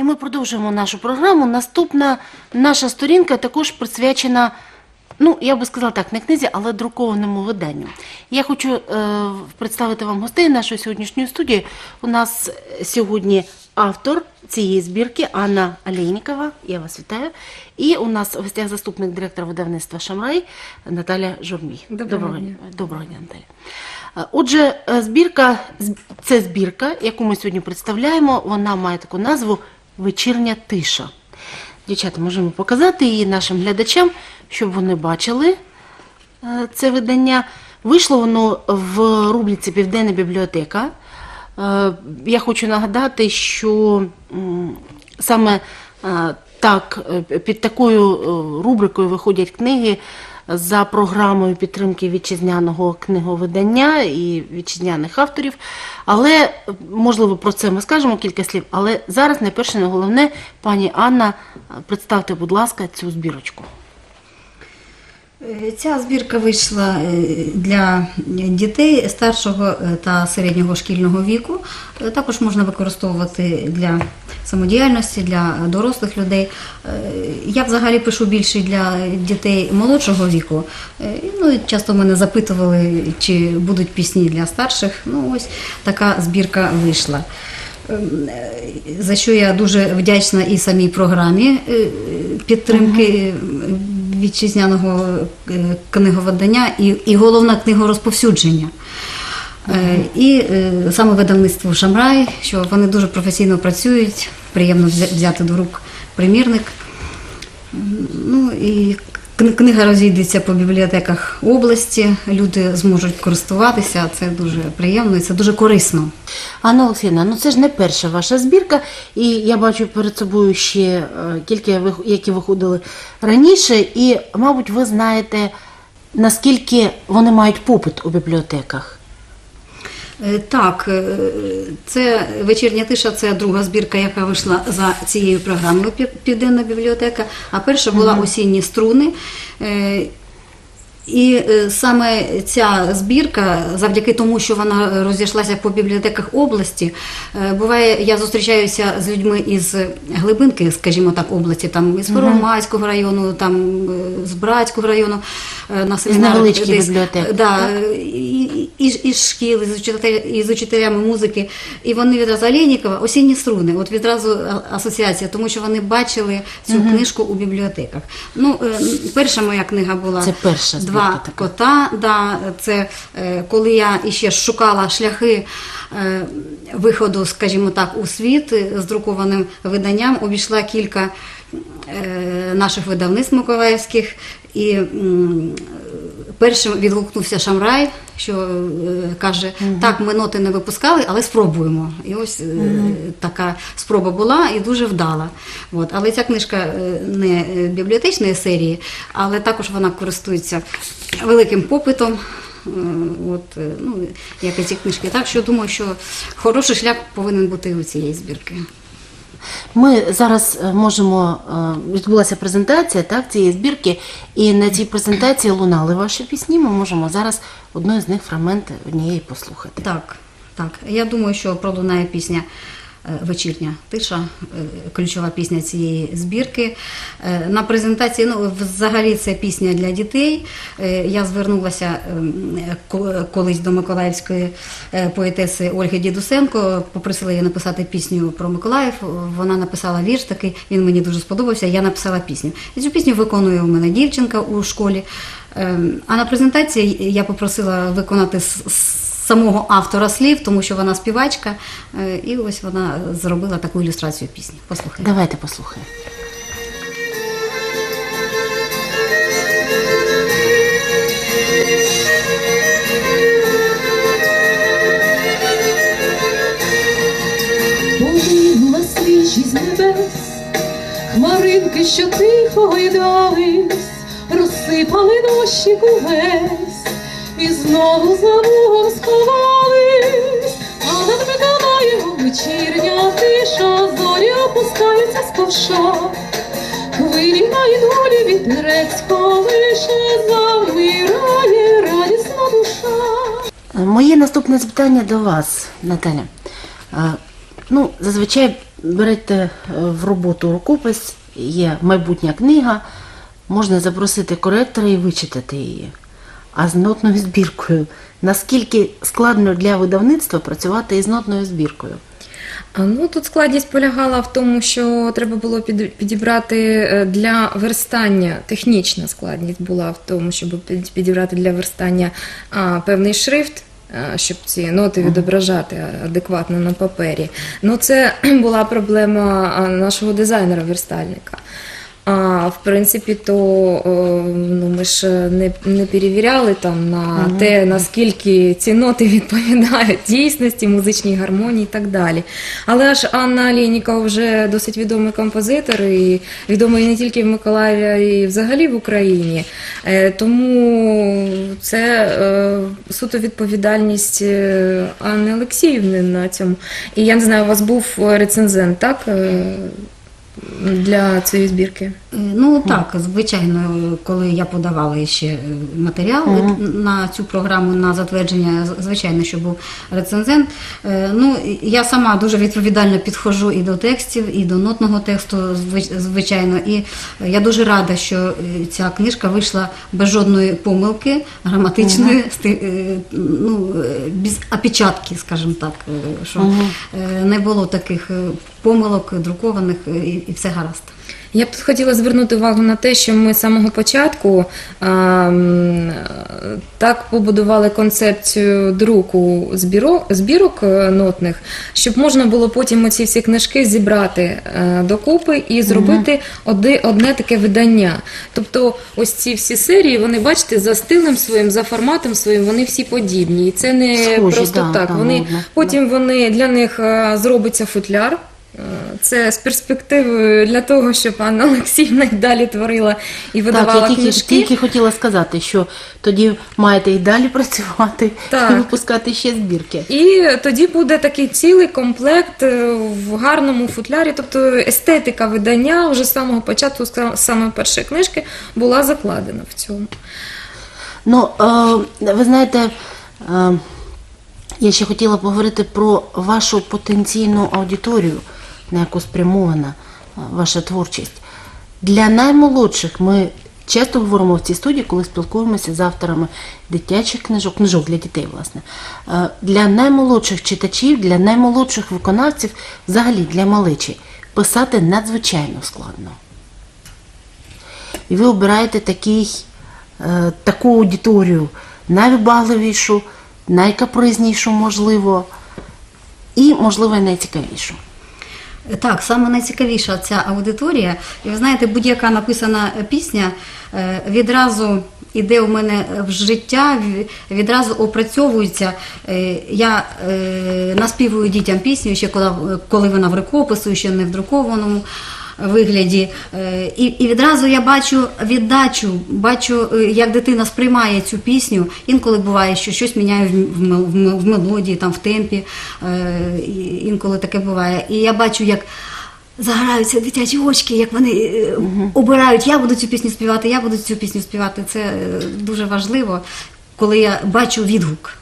І ми продовжуємо нашу програму. Наступна наша сторінка також присвячена, ну я би сказала так, не книзі, але друкованому виданню. Я хочу е, представити вам гостей нашої сьогоднішньої студії. У нас сьогодні автор цієї збірки Анна Алєйнікова. Я вас вітаю. І у нас в гостях заступник директора видавництва Шамрай Наталя Журмій. Доброго дня. Доброго дня, Наталя. Е, Отже, е, збірка це збірка, яку ми сьогодні представляємо. Вона має таку назву Вечірня тиша. Дівчата, можемо показати її нашим глядачам, щоб вони бачили е, це видання. Вийшло воно в рубриці Південна бібліотека. Е, Я хочу нагадати, що саме е, так, під такою рубрикою виходять книги за програмою підтримки вітчизняного книговидання і вітчизняних авторів. Але, можливо, про це ми скажемо кілька слів. Але зараз найперше, не головне, пані Анна, представте, будь ласка, цю збірочку. Е, Ця збірка вийшла е, для дітей старшого е, та середнього шкільного віку. Також можна використовувати для самодіяльності, для дорослих людей. Я взагалі пишу більше для дітей молодшого віку. Ну, часто мене запитували, чи будуть пісні для старших. Ну, ось така збірка вийшла. За що я дуже вдячна і самій програмі підтримки вітчизняного е, книговидання і, і головна книгорозповсюдження. розповсюдження. І е, саме видавництво Шамрай, що вони дуже професійно працюють, приємно взяти до рук примірник. Ну і книга розійдеться по бібліотеках області, люди зможуть користуватися. Це дуже приємно і це дуже корисно. Анна Олексійовна, ну це ж не перша ваша збірка, і я бачу перед собою ще е, кілька, які виходили раніше, і, мабуть, ви знаєте, наскільки вони мають попит у бібліотеках. Е, Так, е, це вечірня тиша, це друга збірка, яка вийшла за цією програмою Південна бібліотека. А перша була осінні струни. І е, саме ця збірка, завдяки тому, що вона розійшлася по бібліотеках області, е, буває, я зустрічаюся з людьми із глибинки, скажімо так, області, там із Первомайського району, там е, з Братського району на семінарах. десь. Да, і, і, із шкіл, із, учителя, із учителями музики. І вони відразу Олєнікова, осінні струни, от відразу асоціація, тому що вони бачили цю книжку у бібліотеках. Ну, перша моя книга була Це перша Два така. кота. Да, це е, коли я іще шукала шляхи. е, Виходу, скажімо так, у світ з друкованим виданням обійшла кілька е, наших видавництв миколаївських, і першим відгукнувся Шамрай, що е, каже: так, ми ноти не випускали, але спробуємо. І ось е, така спроба була і дуже вдала. От. Але ця книжка е, не бібліотечної серії, але також вона користується великим попитом. От, ну, як і ці книжки. Так що думаю, що хороший шлях повинен бути у цієї збірки. Ми зараз е, можемо е, відбулася презентація так, цієї збірки, і на цій презентації лунали ваші пісні. Ми можемо зараз одну з них фрагмент однієї послухати. Так, так. Я думаю, що пролунає пісня Вечірня тиша, е, ключова пісня цієї збірки. Е, На презентації, ну, взагалі, це пісня для дітей. Е, Я звернулася ем, колись до миколаївської е, поетеси Ольги Дідусенко, попросила її написати пісню про Миколаїв. Вона написала вірш такий, він мені дуже сподобався. Я написала пісню. І цю пісню виконує у мене дівчинка у школі. Ем, А на презентації я попросила виконати самого автора слів, тому що вона співачка, е, і ось вона зробила таку ілюстрацію пісні. Послухайте. Давайте послухаємо. Полинула свіжі з небес, хмаринки, що тихо гойдались, розсипали дощик увесь, і знову за лугом сховались, а над Миколаєвом вечірня тиша, зорі опускаються з ковша. Хвилі майнулі вітерець колише, завмирає радісна душа. Е, Моє наступне запитання до вас, Наталя. Е, Ну, зазвичай берете е, в роботу рукопис, є майбутня книга, можна запросити коректора і вичитати її. А з нотною збіркою. Наскільки складно для видавництва працювати із нотною збіркою? Ну тут складність полягала в тому, що треба було підібрати е, для верстання. Технічна складність була в тому, щоб підібрати для верстання а, певний шрифт. а, Щоб ці ноти відображати адекватно на папері. Ну, це була проблема нашого дизайнера-верстальника. А в принципі, то ну, ми ж не, не перевіряли там на те, наскільки ці ноти відповідають дійсності, музичній гармонії і так далі. Але ж Анна Алєнікова вже досить відомий композитор, і відомий не тільки в Миколаєві, а й взагалі в Україні. Е, Тому це е, суто відповідальність е, Анни Олексіївни на цьому. І я не знаю, у вас був рецензент, так? Для цієї збірки. Е, Ну так, звичайно, коли я подавала ще е, матеріал на цю програму на затвердження, звичайно, що був рецензент. Е, Ну, я сама дуже відповідально підходжу і до текстів, і до нотного тексту, звичайно. І я дуже рада, що ця книжка вийшла без жодної помилки граматичної, е, ну, без опечатки, скажімо так, що е, не було таких помилок друкованих е, і все гаразд. Я б тут хотіла звернути увагу на те, що ми з самого початку а, так побудували концепцію друку збірок, збірок е, нотних, щоб можна було потім оці всі книжки зібрати е, докупи і зробити оди- одне таке видання. Тобто, ось ці всі серії, вони бачите, за стилем своїм, за форматом своїм, вони всі подібні. І це не Схожі, просто да, так. вони потім вони для них е, зробиться футляр. Це з перспективою для того, щоб Анна Олексіївна й далі творила і видавала так, я тільки, книжки. тільки хотіла сказати, що тоді маєте і далі працювати Так. і випускати ще збірки. І тоді буде такий цілий комплект е, в гарному футлярі. Тобто естетика видання вже з самого початку, з саме першої книжки, була закладена в цьому. Ну, е, ви знаєте, е, я ще хотіла поговорити про вашу потенційну аудиторію, на яку спрямована е, ваша творчість. Для наймолодших ми часто говоримо в цій студії, коли спілкуємося з авторами дитячих книжок, книжок для дітей, власне. Е, Для наймолодших читачів, для наймолодших виконавців, взагалі для малечі, писати надзвичайно складно. І ви обираєте такий, е, таку аудиторію, найвибагливішу, найкапризнішу, можливо, і, можливо, найцікавішу. Так, саме найцікавіша ця аудиторія. І ви знаєте, будь-яка написана пісня е, відразу іде у мене в життя, ві- відразу опрацьовується. Е, Я е, наспівую дітям пісню, ще коли вона в рукопису, ще не в друкованому вигляді. Е, І, і відразу я бачу віддачу, бачу, е, як дитина сприймає цю пісню. Інколи буває, що щось міняє в, в, в в мелодії, там, в темпі. Е, Інколи таке буває. І я бачу, як. Заграються дитячі очки, як вони е, обирають, я буду цю пісню співати, я буду цю пісню співати. Це дуже важливо, коли я бачу відгук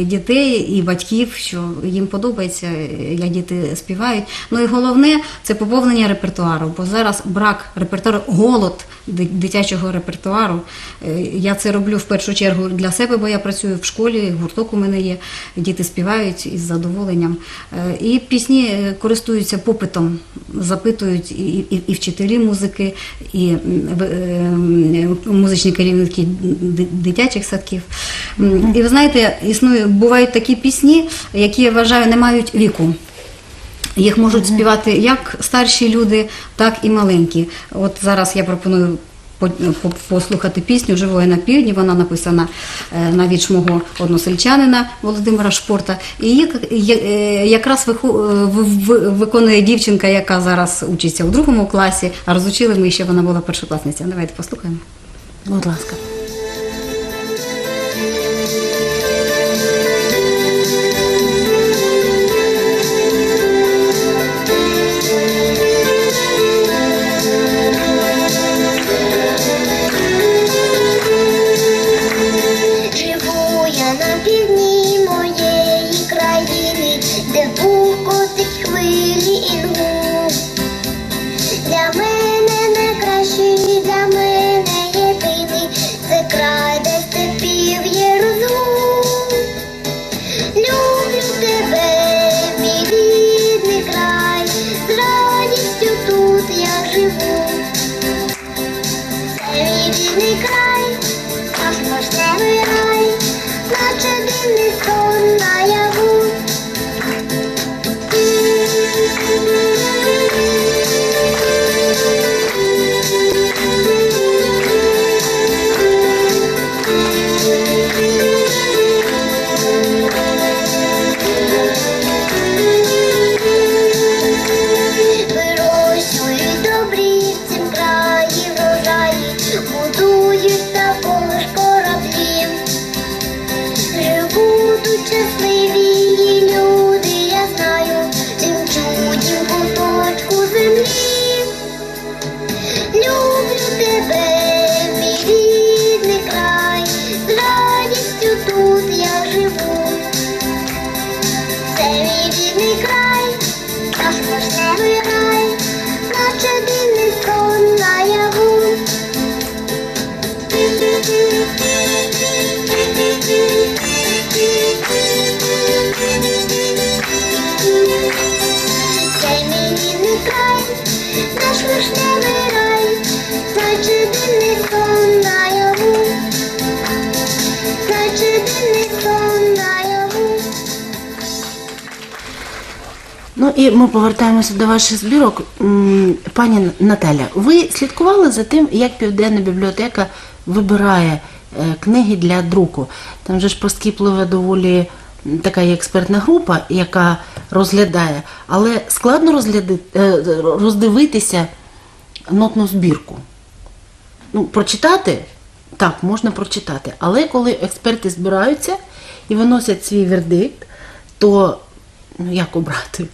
дітей і батьків, що їм подобається, е, як діти співають. Ну і головне це поповнення репертуару, бо зараз брак репертуару, голод дитячого репертуару. Е, Я це роблю в першу чергу для себе, бо я працюю в школі, гурток у мене є, діти співають із задоволенням. Е, І пісні е, користуються попитом, запитують і, і, і вчителі музики, і е, музичні керівники дитячих садків. І ви знаєте, існує, бувають такі пісні, які я вважаю не мають віку. Їх можуть співати як старші люди, так і маленькі. От зараз я пропоную по- по- послухати пісню Живої на півдні. Вона написана е, на вірш мого односельчанина Володимира Шпорта. І її е, якраз е, виконує дівчинка, яка зараз учиться у другому класі, а розучили ми ще вона була першокласниця. Давайте послухаємо. Будь ласка. І ми повертаємося до ваших збірок. Пані Наталя, ви слідкували за тим, як Південна бібліотека вибирає е, книги для друку? Там же ж проскіплива доволі така експертна група, яка розглядає, але складно е, роздивитися нотну збірку. Ну, прочитати так, можна прочитати, але коли експерти збираються і виносять свій вердикт, то ну, як обрати?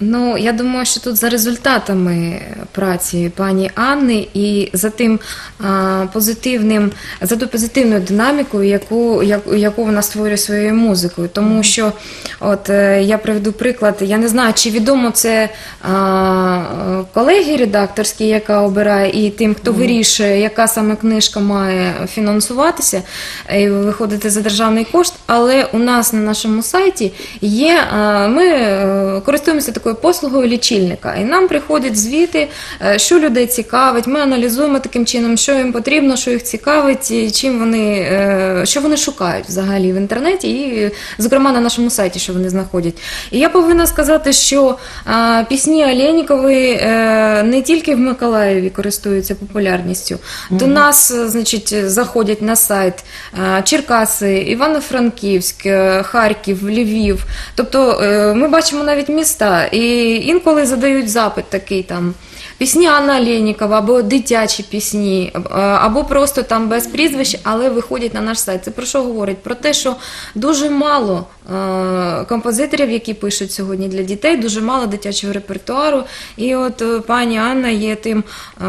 Ну, я думаю, що тут за результатами праці пані Анни і за тим а, позитивним, за ту позитивною динамікою, яку, яку, яку вона створює своєю музикою. Тому що, от е, я приведу приклад, я не знаю, чи відомо це а, колеги редакторській, яка обирає, і тим, хто вирішує, яка саме книжка має фінансуватися і виходити за державний кошт. Але у нас на нашому сайті є, а, ми е, користуємося такою послугою лічильника, і нам приходять звіти, е, що людей цікавить. Ми аналізуємо таким чином, що їм потрібно, що їх цікавить, і чим вони, е, що вони шукають взагалі в інтернеті, і, зокрема, на нашому сайті, що вони знаходять. І я повинна сказати, що пісні Олєнікової е, не тільки в Миколаєві користуються популярністю. До нас, е, значить, заходять на сайт е, Черкаси, Івано-Франківськ, е, Харків, Львів. Тобто е, ми бачимо навіть міста, і інколи задають запит такий там. Пісні Анна Олєнікова, або дитячі пісні, або просто там без прізвищ, але виходять на наш сайт. Це про що говорить? Про те, що дуже мало композиторів, які пишуть сьогодні для дітей, дуже мало дитячого репертуару. І от е, пані Анна є тим, е,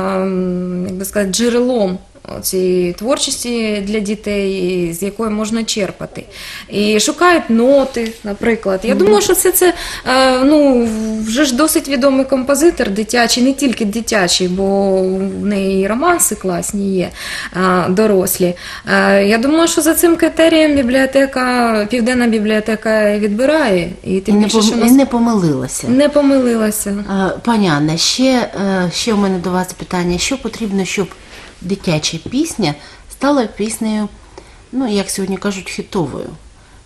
як би сказати, джерелом цієї творчості для дітей, з якої можна черпати. І шукають ноти, наприклад. Я думаю, що це, це е, ну, вже ж досить відомий композитор дитячий, не тільки дитячий, бо в неї і романси класні є е, дорослі. Е, Я думаю, що за цим критерієм бібліотека, Південна бібліотека відбирає. І І тим не, більше, що пом... нас і не помилилася. не помилилася. Пані Анна, ще, ще у мене до вас питання. Що потрібно, щоб дитяча пісня стала піснею, ну, як сьогодні кажуть, хітовою?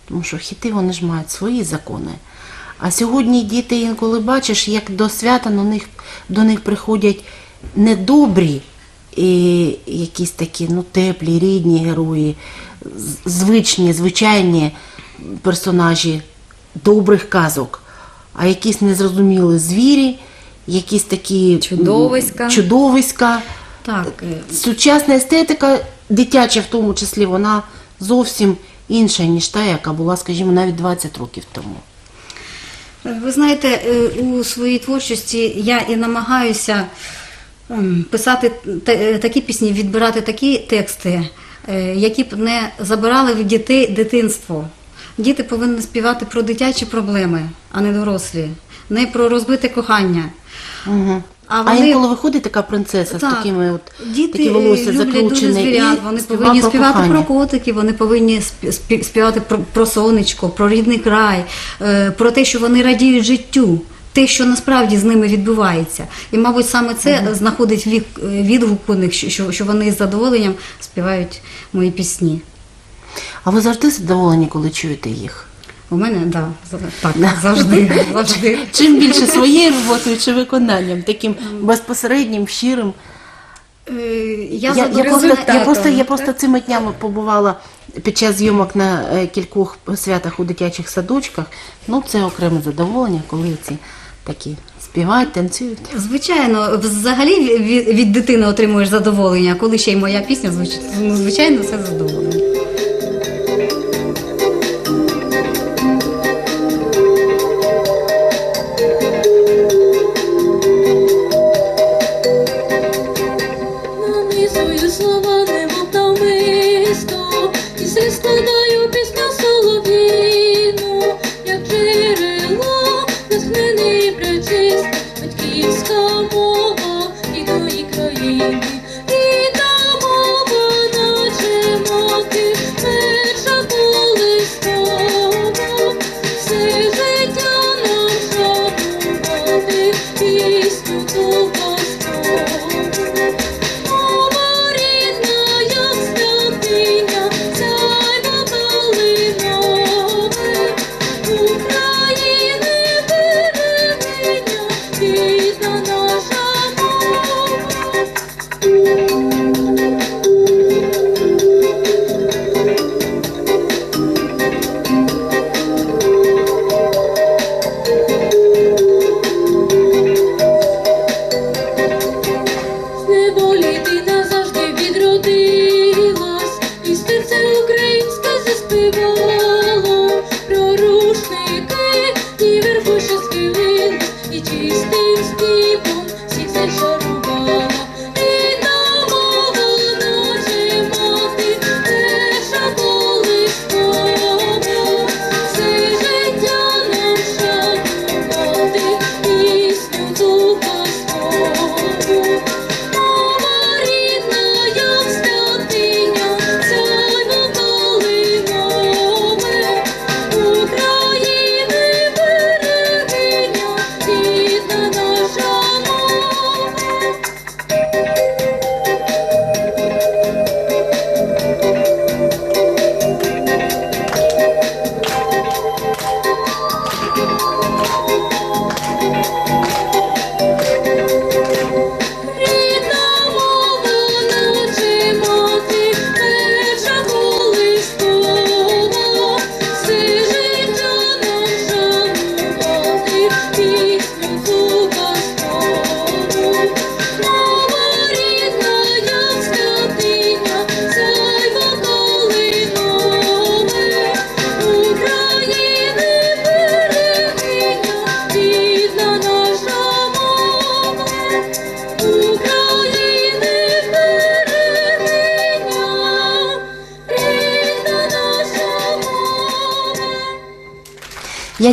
Тому що хіти вони ж мають свої закони. А сьогодні діти інколи бачиш, як до свята на них, до них приходять недобрі і якісь такі ну, теплі, рідні герої, звичні, звичайні персонажі добрих казок, а якісь незрозумілі звірі, якісь такі Чудовиська. чудовиська. Так, е, Сучасна естетика, дитяча в тому числі, вона зовсім інша, ніж та, яка була, скажімо, навіть 20 років тому. Ви знаєте, е, у своїй творчості я і намагаюся ем, писати е, такі пісні, відбирати такі тексти, е, які б не забирали в дітей дитинство. Діти повинні співати про дитячі проблеми, а не дорослі, не про розбите кохання. Угу. А А, інколи виходить така принцеса з такими от Діти такі волосся закручене звірят, вони повинні про співати кохання. про котики, вони повинні спі- спі- співати про, про сонечко, про рідний край, е, про те, що вони радіють життю. Те, що насправді з ними відбувається, і мабуть саме це знаходить вік- е, відгук у них, що, що вони з задоволенням співають мої пісні. А ви завжди задоволені, коли чуєте їх? У мене да, так, завжди, завжди. Чим більше своєю роботою чи виконанням, таким безпосереднім, щирим. Е, Я, Я, я, просто, я, просто, я просто цими днями побувала під час зйомок на е, кількох святах у дитячих садочках. Ну, це окреме задоволення, коли ці такі співають, танцюють. Звичайно, взагалі від, від дитини отримуєш задоволення, коли ще й моя пісня звучить, ну, звичайно, це задоволення.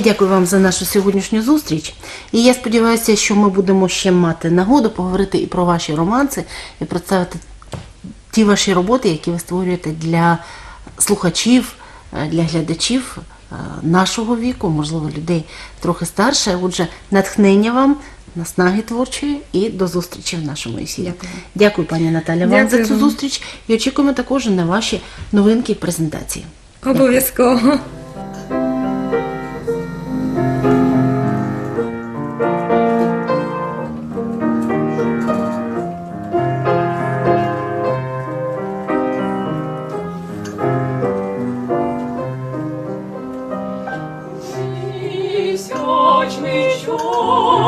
Я дякую вам за нашу сьогоднішню зустріч. І я сподіваюся, що ми будемо ще мати нагоду поговорити і про ваші романси, і представити ті ваші роботи, які ви створюєте для слухачів, е, для глядачів е, нашого віку, можливо, людей трохи старше. Отже, натхнення вам, наснаги творчої і до зустрічі в нашому ефірі. Дякую. Дякую, пані Наталя, вам Дякую за цю зустріч і очікуємо також на ваші новинки і презентації. Обов'язково. church rejoice.